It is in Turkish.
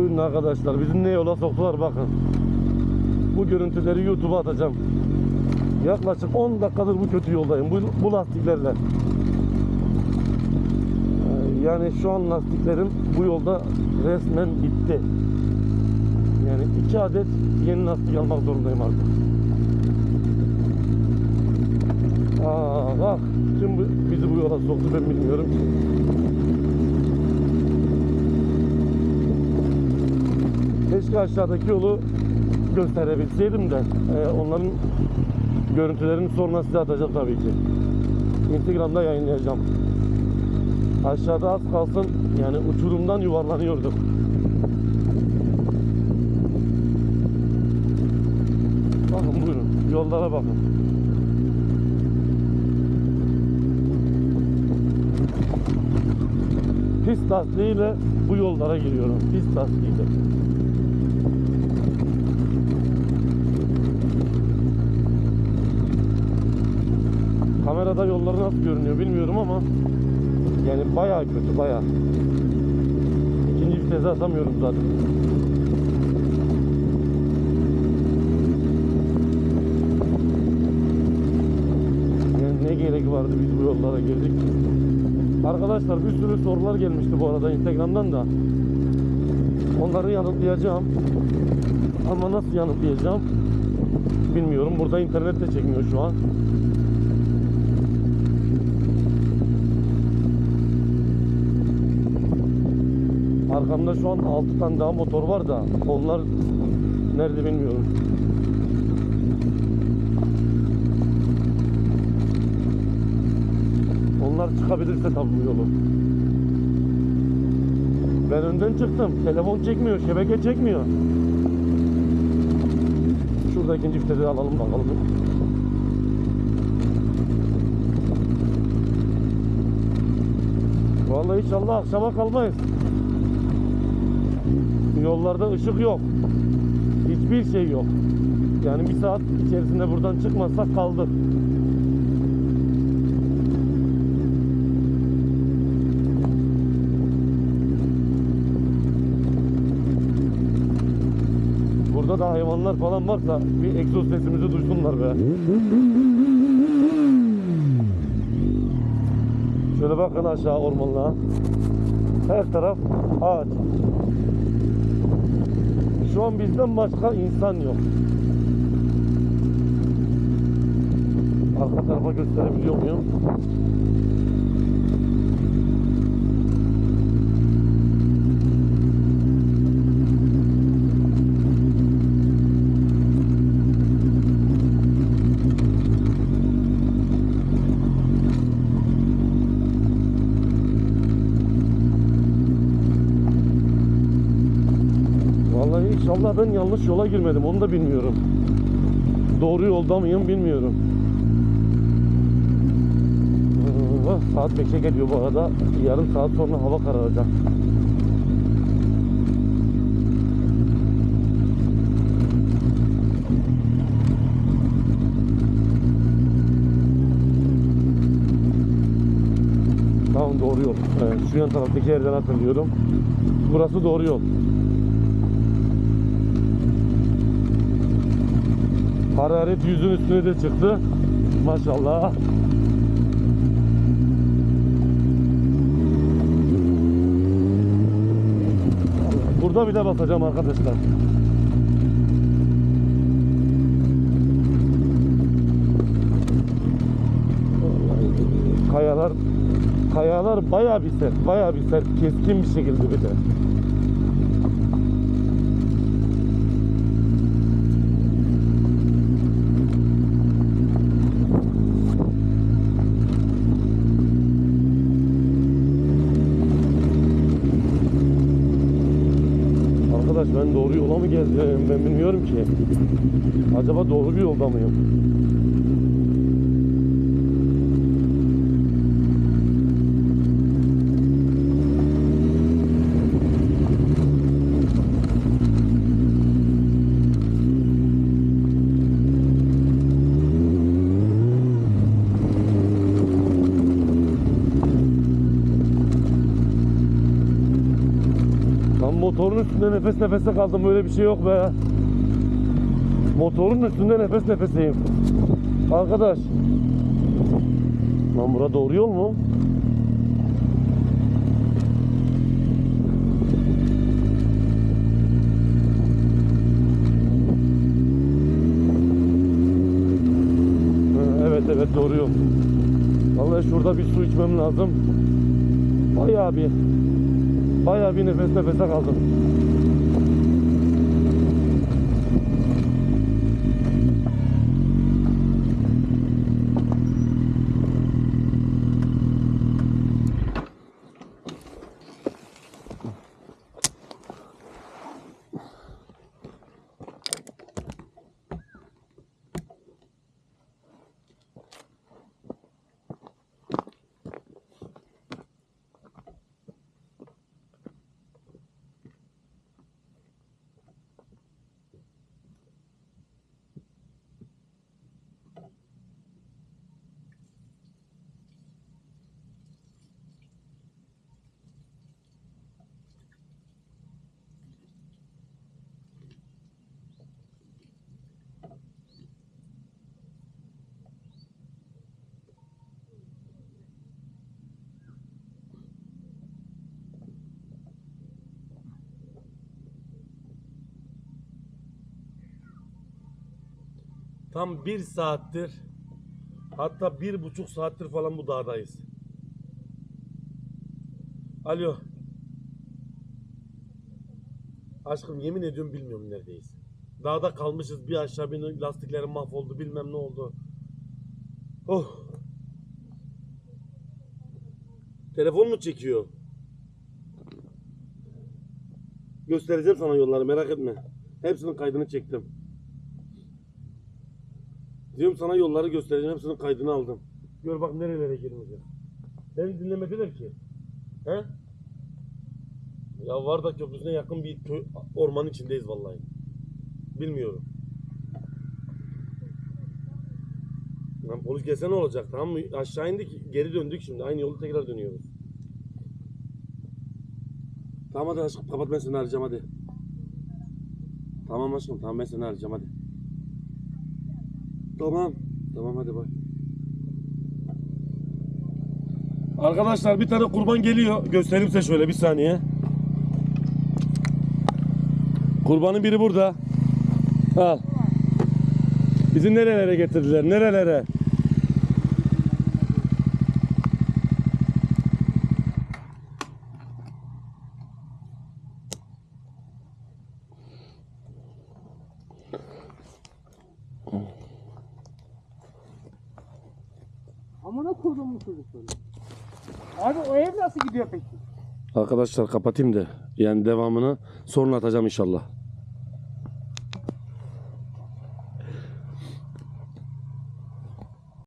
Buyurun arkadaşlar bizi ne yola soktular bakın. Bu görüntüleri YouTube'a atacağım. Yaklaşık 10 dakikadır bu kötü yoldayım. Bu, bu lastiklerle. Ee, Yani şu an lastiklerim bu yolda resmen bitti. Yani iki adet yeni lastik almak zorundayım artık. Aa bak kim bizi bu yola soktu ben bilmiyorum. Keşke aşağıdaki yolu gösterebilseydim de e, onların görüntülerini sonra size atacağım tabii ki. Instagram'da yayınlayacağım. Aşağıda az kalsın yani uçurumdan yuvarlanıyorduk. Bakın buyurun yollara bakın. Pist lastiğiyle bu yollara giriyorum. Pist lastiğiyle. Kamerada yolları nasıl görünüyor bilmiyorum ama yani bayağı kötü bayağı. İkinci vitese atamıyorum zaten. Yani ne gerek vardı biz bu yollara girdik. Arkadaşlar bir sürü sorular gelmişti bu arada Instagram'dan da. Onları yanıtlayacağım. Ama nasıl yanıtlayacağım bilmiyorum. Burada internet de çekmiyor şu an. Arkamda şu an 6 tane daha motor var da onlar nerede bilmiyorum. Onlar çıkabilirse tabii bu yolu. Ben önden çıktım. Telefon çekmiyor, şebeke çekmiyor. Şurada ikinci alalım bakalım. Vallahi inşallah akşama kalmayız. Yollarda ışık yok. Hiçbir şey yok. Yani bir saat içerisinde buradan çıkmazsak kaldık. Burada da hayvanlar falan varsa bir egzoz sesimizi duysunlar be. Şöyle bakın aşağı ormanlığa. Her taraf ağaç. Şu an bizden başka insan yok. Arka tarafa gösterebiliyor muyum? Vallahi inşallah ben yanlış yola girmedim. Onu da bilmiyorum. Doğru yolda mıyım bilmiyorum. Saat 5'e geliyor bu arada. Yarım saat sonra hava kararacak. Tamam doğru yol. Evet, şu yan taraftaki yerden hatırlıyorum. Burası doğru yol. Hararet yüzün üstüne de çıktı. Maşallah. Burada bile basacağım arkadaşlar. Kayalar kayalar bayağı bir sert, bayağı bir sert, keskin bir şekilde bir de. Arkadaş ben doğru yola mı geldim ben bilmiyorum ki. Acaba doğru bir yolda mıyım? Motorun üstünde nefes nefese kaldım böyle bir şey yok be. Motorun üstünde nefes nefeseyim. Arkadaş. Lan bura doğru yol mu? Evet evet doğru yol. Vallahi şurada bir su içmem lazım. Bayağı bir bayağı bir nefes nefese kaldım. Tam bir saattir hatta bir buçuk saattir falan bu dağdayız. Alo. Aşkım yemin ediyorum bilmiyorum neredeyiz. Dağda kalmışız bir aşağı bir lastiklerim mahvoldu bilmem ne oldu. Oh. Telefon mu çekiyor? Göstereceğim sana yolları merak etme. Hepsinin kaydını çektim. Diyorum sana yolları göstereceğim. Hepsinin kaydını aldım. Gör bak nerelere girmeyeceğim. Beni dinlemediler ki. He? Ya Varda Köprüsü'ne yakın bir köy, ormanın içindeyiz vallahi. Bilmiyorum. Lan polis gelse ne olacak tamam mı? Aşağı indik geri döndük şimdi. Aynı yolu tekrar dönüyoruz. Tamam hadi aşkım kapat ben seni arayacağım hadi. Tamam aşkım tamam ben seni arayacağım hadi. Tamam. Tamam hadi bak. Arkadaşlar bir tane kurban geliyor. Göstereyim size şöyle bir saniye. Kurbanın biri burada. Al. Bizi nerelere getirdiler? Nerelere? Amına kodumun çocukları. Abi o ev nasıl gidiyor peki? Arkadaşlar kapatayım da yani devamını sonra atacağım inşallah.